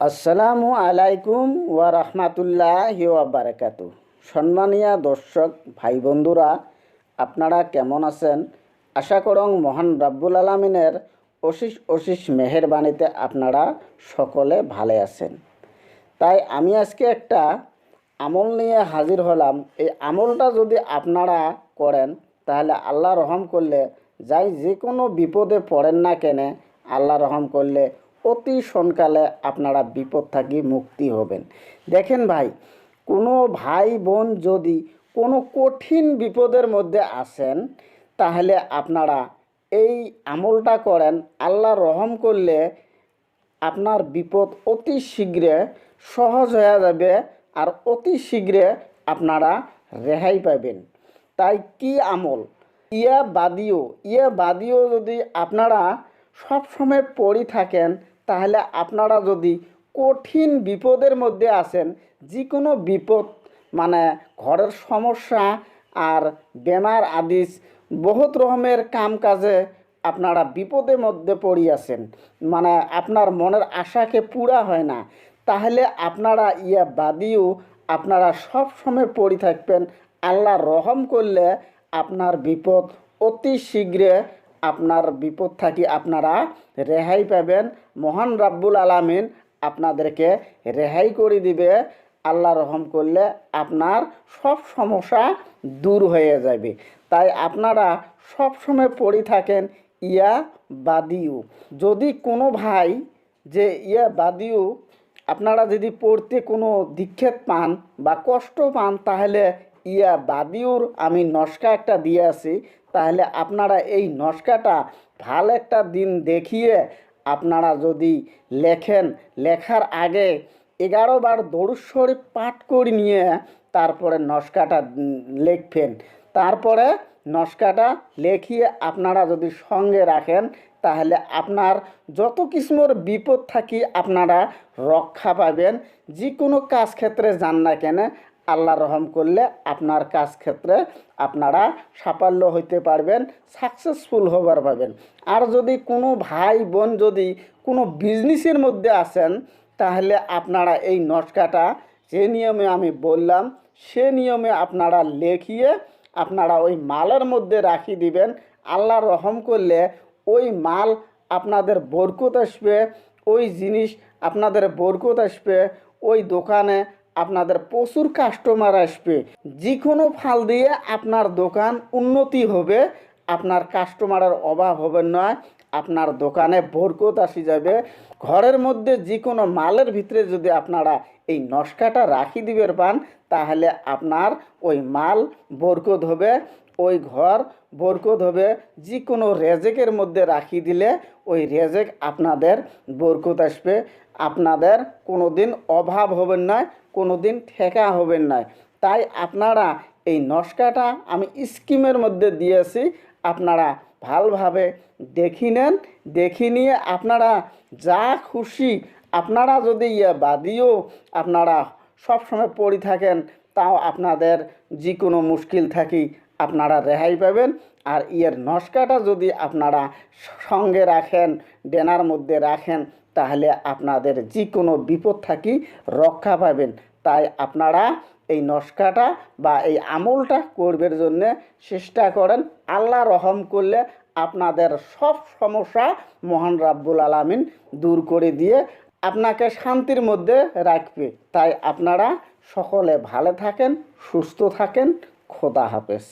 আসসালামু আলাইকুম ওয়া রাহমাতুল্লাহি ওয়া বারাকাতু সম্মানীয় দর্শক ভাই বন্ধুরা আপনারা কেমন আছেন? আশা করং মহান রাব্বুল আলমিনের অশিস অশিস মেহেরবানিতে আপনারা সকলে ভালো আছেন। তাই আমি আজকে একটা আমল নিয়ে হাজির হলাম। এই আমলটা যদি আপনারা করেন, তাহলে আল্লাহ রহম করলে, যাই যে কোনো বিপদে পড়েন না কেনে, আল্লাহ রহম করলে অতি সনকালে আপনারা বিপদ থাকি মুক্তি হবেন। দেখেন ভাই, কোনো ভাই বোন যদি কোনো কঠিন বিপদের মধ্যে আসেন, তাহলে আপনারা এই আমলটা করেন, আল্লাহ রহম করলে আপনার বিপদ অতি শীঘ্রে সহজ হয়ে যাবে আর অতি শীঘ্রে আপনারা রেহাই পাবেন। তাই কি আমল? ইয়া বাদিও ইয়া বাদিও যদি আপনারা সবসময় পড়ি থাকেন তাহলে আপনারা যদি কঠিন বিপদের মধ্যে আছেন যে কোনো বিপদ মানে ঘরের সমস্যা আর বেমার আদিস, বহুত রকমের কাম কাজে আপনারা বিপদের মধ্যে পড়িয়াছেন মানে আপনার মনের আশাকে পুরা হয় না, তাহলে আপনারা ইয়া বাদিও আপনারা সব সময় পড়ে থাকবেন। আল্লাহ রহম করলে আপনার বিপদ অতি শীঘ্রে আপনার বিপদ থাকি আপনারা রেহাই পাবেন। মহান রাব্বুল আলামিন আপনাদেরকে রেহাই করে দিবে। আল্লাহ রহম করলে আপনার সব সমস্যা দূর হয়ে যাবে। তাই আপনারা সব সময় পড়ে থাকেন, ইয়া বাদিউ। যদি কোনো ভাই যে ইয়া বাদিউ, আপনারা যদি পড়তে কোনো দীক্ষেত পান বা কষ্ট পান, তাহলে ইয়া বাদিউর আমি নস্কা একটা দিয়ে আছি তাহলে আপনারা এই নস্কাটা ভালো একটা দিন দেখিয়ে আপনারা যদি লেখেন, লেখার আগে এগারো বার দরুদ শরীফ পাঠ করে নিয়ে তারপরে নস্কাটা লিখবেন। তারপরে নস্কাটা লেখিয়ে আপনারা যদি সঙ্গে রাখেন, তাহলে আপনার যত কিসমর বিপদ থাকি আপনারা রক্ষা পাবেন। যে কোনো কাজ ক্ষেত্রে যান না কেন আল্লাহ রহম করলে আপনার কাজ ক্ষেত্রে আপনারা সাফল্য হইতে পারবেন সাকসেসফুল হবার পাবেন আর যদি কোনো ভাই বোন যদি কোনো বিজনেসের মধ্যে আসেন তাহলে আপনারা এই নটকাটা যে নিয়মে আমি বললাম, সে নিয়মে আপনারা লেখিয়ে আপনারা ওই মালের মধ্যে রাখি দিবেন। আল্লাহ রহম করলে ওই মাল আপনাদের বরকত আসবে, ওই জিনিস আপনাদের বরকত আসবে, ওই দোকানে আপনাদের প্রচুর কাস্টমার আসবে। যে কোনো ফাল দিয়ে আপনার দোকান উন্নতি হবে। আপনার কাস্টমারের অভাব হবে নয় আপনার দোকানে বরকত আসি যাবে। ঘরের মধ্যে যে কোনো মালের ভিতরে যদি আপনারা এই নস্কাটা রাখি দিবের পান তাহলে আপনার ওই মাল বরকত হবে, ওই ঘর বরকত হবে। যে কোনো রেজেকের মধ্যে রাখি দিলে ওই রেজেক আপনাদের বরকত আসবে। আপনাদের কোনো দিন অভাব হবেন না কোনো দিন ঠেকা হবেন না। তাই আপনারা এই নস্কাটা আমি স্কিমের মধ্যে দিয়েছি, আপনারা ভালোভাবে দেখি নেন। দেখি নিয়ে আপনারা যা খুশি, আপনারা যদি ইয়ে বাদিও আপনারা সবসময় পড়ে থাকেন, তাও আপনাদের যে কোনো মুশকিল থাকি আপনারা রেহাই পাবেন। আর ইয়ের নস্কাটা যদি আপনারা সঙ্গে রাখেন ডেনার মধ্যে রাখেন, তাহলে আপনাদের যে কোনো বিপদ থাকি রক্ষা পাবেন। তাই আপনারা এই নস্কাটা বা এই আমলটা করবের জন্য চেষ্টা করেন। আল্লাহ রহম করলে আপনাদের সব সমস্যা মহান রাব্বুল আলামিন দূর করে দিয়ে আপনাকে শান্তির মধ্যে রাখবে। তাই আপনারা সকলে ভালো থাকেন সুস্থ থাকেন। খোদা হাফেজ।